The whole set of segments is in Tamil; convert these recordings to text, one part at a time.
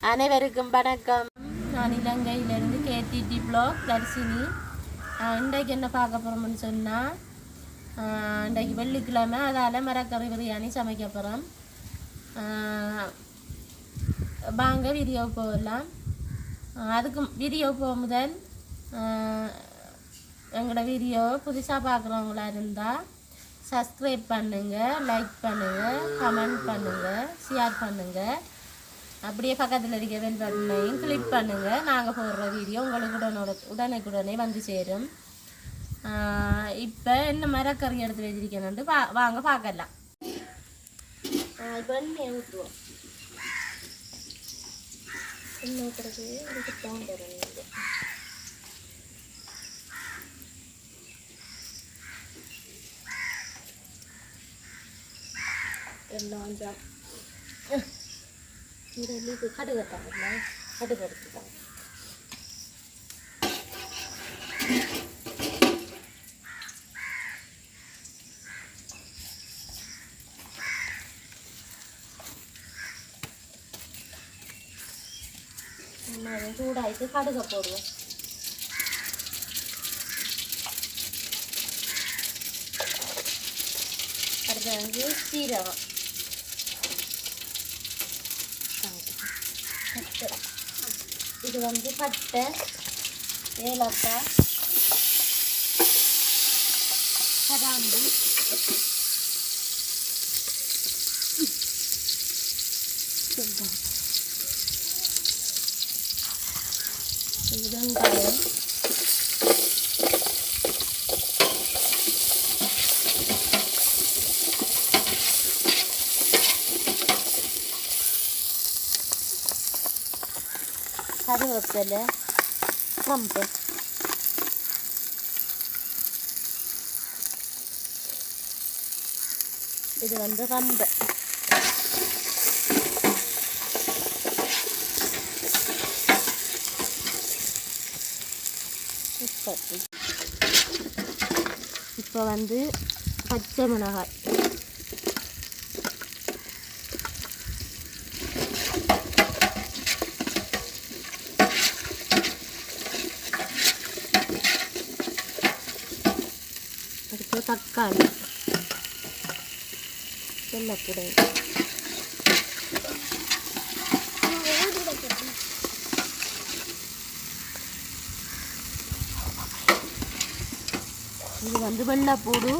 அனைவருக்கும் வணக்கம். நான் இலங்கையிலிருந்து கேடிடி பிளாக் தரிசினி. இன்றைக்கு என்ன பார்க்க போகிறோம்னு சொன்னால் இன்றைக்கு வெள்ளிக்கிழமை அதால் மரக்கறி பிரியாணி சமைக்க போகிறோம் வாங்க வீடியோ போகலாம் அதுக்கு வீடியோ போக முதல் எங்களோட வீடியோ புதுசாக பார்க்குறவங்களா இருந்தால் சப்ஸ்கிரைப் பண்ணுங்கள் லைக் பண்ணுங்கள் கமெண்ட் பண்ணுங்கள் ஷேர் பண்ணுங்கள் அப்படியே பக்கத்தில் இருக்க பெல் பட்டனையும் கிளிக் பண்ணுங்கள் நாங்கள் போடுற வீடியோ உங்களுக்கு உடனோட உடனுக்குடனே வந்து சேரும். இப்போ என்ன மரக்கறி எடுத்து வச்சிருக்கேன்ட்டு பா வாங்க பார்க்கலாம். இப்போ ஊற்றுவோம் எண்ணெய் ஊற்றுறது இதுக்கு தான் எல்லாம் ஜா- ಈರುಳ್ಳಿಗೆ ಕಡುಗೆ ತಗೊಂಡ ಕಡುಗೆ ಹೊಡ್ತಿದ್ದ ചൂടായിട്ട് കടുക പോടുക കടുകെങ്കിൽ ജീരകം வந்து சீரகம் பட்டை இது வந்து பட்டை ஏலக்காய் கருவேப்பிலை கம்பு இது வந்து கம்பு இப்போ வந்து பச்சை மிளகாய் அப்புறம் தக்காளி வெள்ளக்கூடை இது வந்து வெள்ளைப்பூடு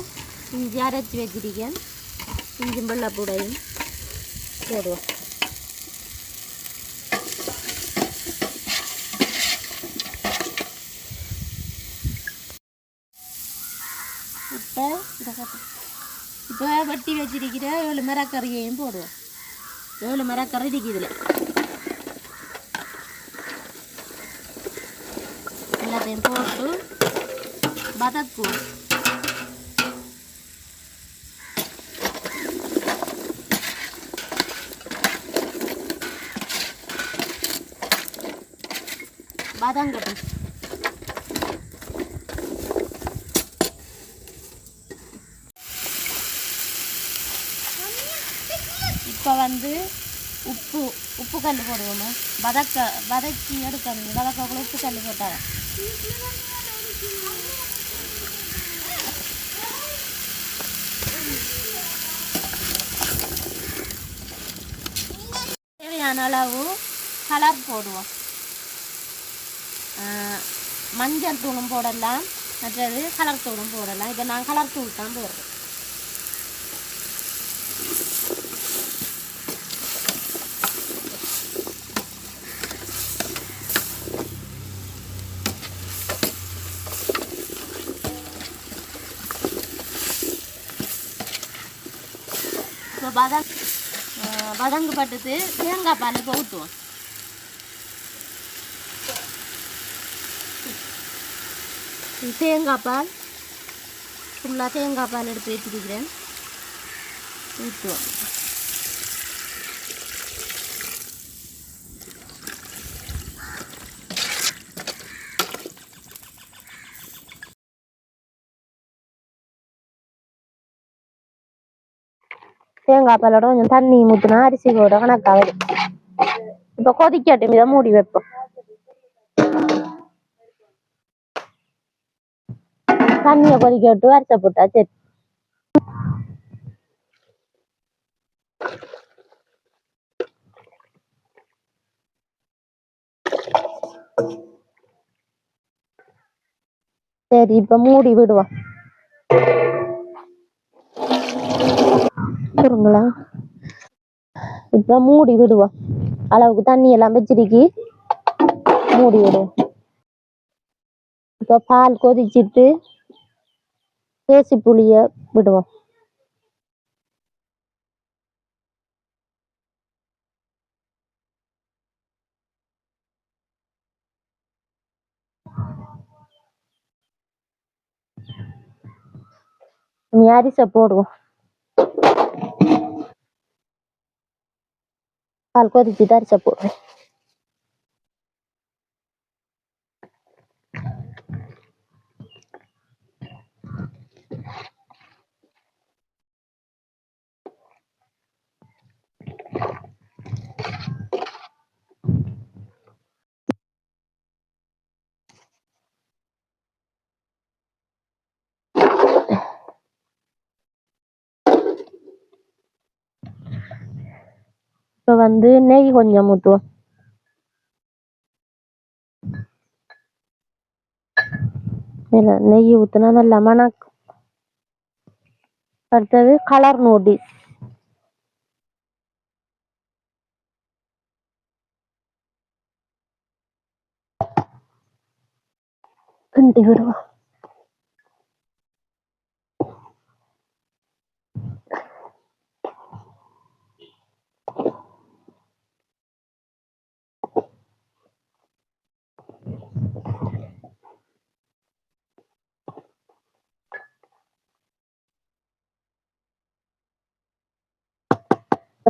இஞ்சி அரைச்சி வச்சிருக்கேன். இஞ்சி வெள்ளைப்பூடையும் போடுவோம். இப்போ வெட்டி வச்சிருக்கிற ஏழு மரக்கறியையும் போடுவோம் ஏழு மரக்கறி இருக்குதுல எல்லாத்தையும் போட்டு வதக்குவோம் வதங்கட்டும் இப்போ வந்து உப்பு உப்பு கல் போடுவோம். வதக்க வதக்கி எடுக்கணும். வதக்கக்குள்ள உப்பு கல் போட்டாங்க தேவையான அளவு கலர் போடுவோம். மஞ்சள் தூளும் போடலாம். மற்றது கலர் தூளும் போடலாம். இப்போ நான் கலர் தூள் தான் போடுறேன். பதங் பதங்கு பட்டுட்டு தேங்காய் பால் இப்போ ஊற்றுவோம் தேங்காய் பால் ஃபுல்லாக தேங்காய் பால் எடுத்து வச்சுருக்கிறேன் ஊற்றுவோம் தேங்காய் பாலோட கொஞ்சம் தண்ணி ஊற்றினா அரிசி கூட கணக்காக வரும். இப்ப கொதிக்கட்டும் இதை மூடி வைப்போம். தண்ணியை கொதிக்க விட்டு அரிசை போட்டா சரி. சரி இப்ப மூடி விடுவோம். இருங்களா இப்ப மூடி விடுவோம் அளவுக்கு தண்ணி எல்லாம் வச்சிருக்கி மூடி விடுவோம் இப்ப பால் கொதிச்சிட்டு தேசி புளிய விடுவோம் நீ அரிசை போடுவோம். பால் கொதிச்சுட்டு அரிசை போடுறேன் இப்ப வந்து நெய் கொஞ்சம் ஊற்றுவோம் நெய் ஊத்துனா நல்லா மணக்கும். அடுத்தது கலர் நூடில்ஸ் கிண்டி விடுவோம்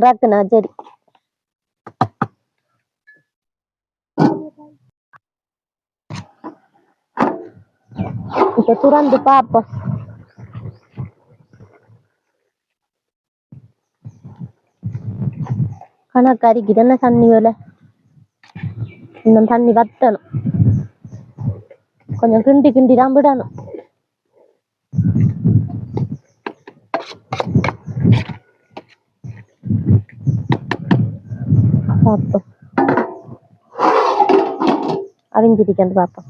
ரத்துனா சரி. இப்ப துறந்து பார்ப்போம் கணக்கு என்ன தண்ணி வேலை? இன்னும் தண்ணி வத்தணும். கொஞ்சம் கிண்டி கிண்டி தான் விடணும். பார்ப்போம் அவிஞ்சிருக்கேன் பார்ப்போம்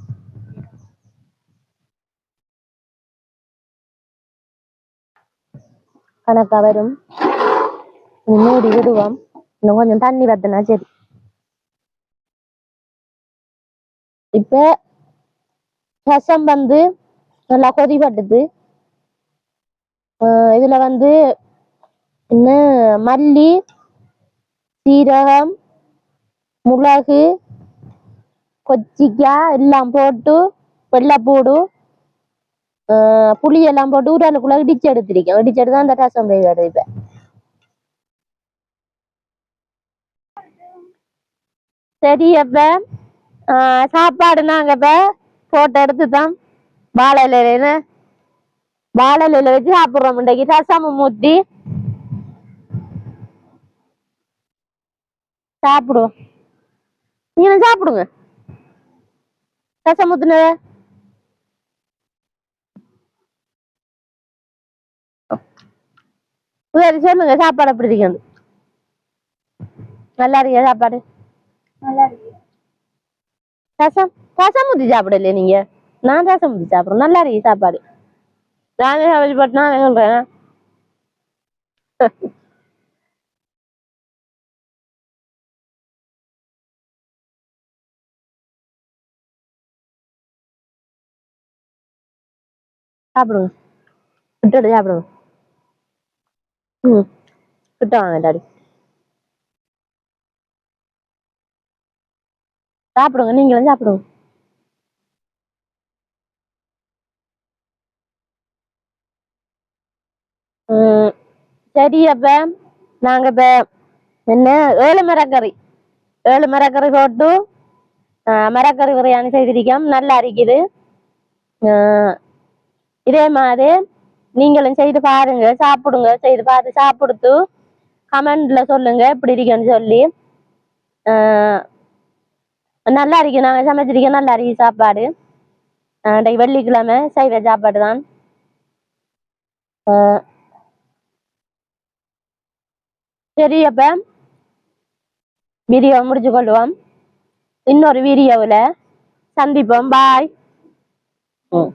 கணக்கா வரும் மூடி விடுவோம் இன்னும் கொஞ்சம் தண்ணி வத்தினா சரி. இப்ப ரசம் வந்து நல்லா கொதிப்பட்டுது இதுல வந்து என்ன மல்லி சீரகம் மிளகு கொச்சிக்காய் எல்லாம் போட்டு வெள்ளைப்பூடு ஆஹ் புளி எல்லாம் போட்டு உருளைக்குள்ள இடிச்சு எடுத்திருக்கேன். இடிச்சு எடுத்து தான் அந்த ரசம் போய் எடுப்பேன். சரி அப்ப ஆஹ் சாப்பாடு நாங்க இப்ப போட்டோ எடுத்து தான் வாழை இலையில வாழை இலையில வச்சு சாப்பிடுறோம். இன்றைக்கு ரசமும் ஊற்றி சாப்பிடுவோம். நீங்களும் சாப்பிடுங்க. ரசம் ஊத்துனத சரி சொல்லுங்க சாப்பாடு எப்படி இருக்குது நல்லா இருக்கியா சாப்பாடு? ரசம் ரசம் ஊத்தி சாப்பிடலையே நீங்க? நான் ரசம் ஊத்தி சாப்பிடுறேன். நல்லா இருக்கு சாப்பாடு? நானே சமைச்சு போட்டு நான் சொல்றேன். சாப்பிடுங்க. விட்டுடு சாப்பிடுங்க. ம். கிட்ட வாங்க டாடி. சாப்பிடுங்க நீங்களும் சாப்பிடுங்க. சரி அப்ப நாங்க இப்ப என்ன? ஏழு மரக்கறி. ஏழு மரக்கறி போட்டு மரக்கறி பிரியாணி செய்திருக்கோம். நல்லா இருக்குது. இதே மாதிரி நீங்களும் செய்து பாருங்க சாப்பிடுங்க செய்து பார்த்து சாப்பிடுத்து கமெண்ட்ல சொல்லுங்க எப்படி இருக்குன்னு சொல்லி. நல்லா இருக்கு நாங்கள் சமைச்சிருக்கோம் நல்லா இருக்கு சாப்பாடு. ஆஹ் இன்றைக்கு வெள்ளிக்கிழமை சைவ சாப்பாடு தான். சரி அப்ப வீடியோ முடிச்சு கொள்வோம். இன்னொரு வீடியோவில் சந்திப்போம். பாய் ம்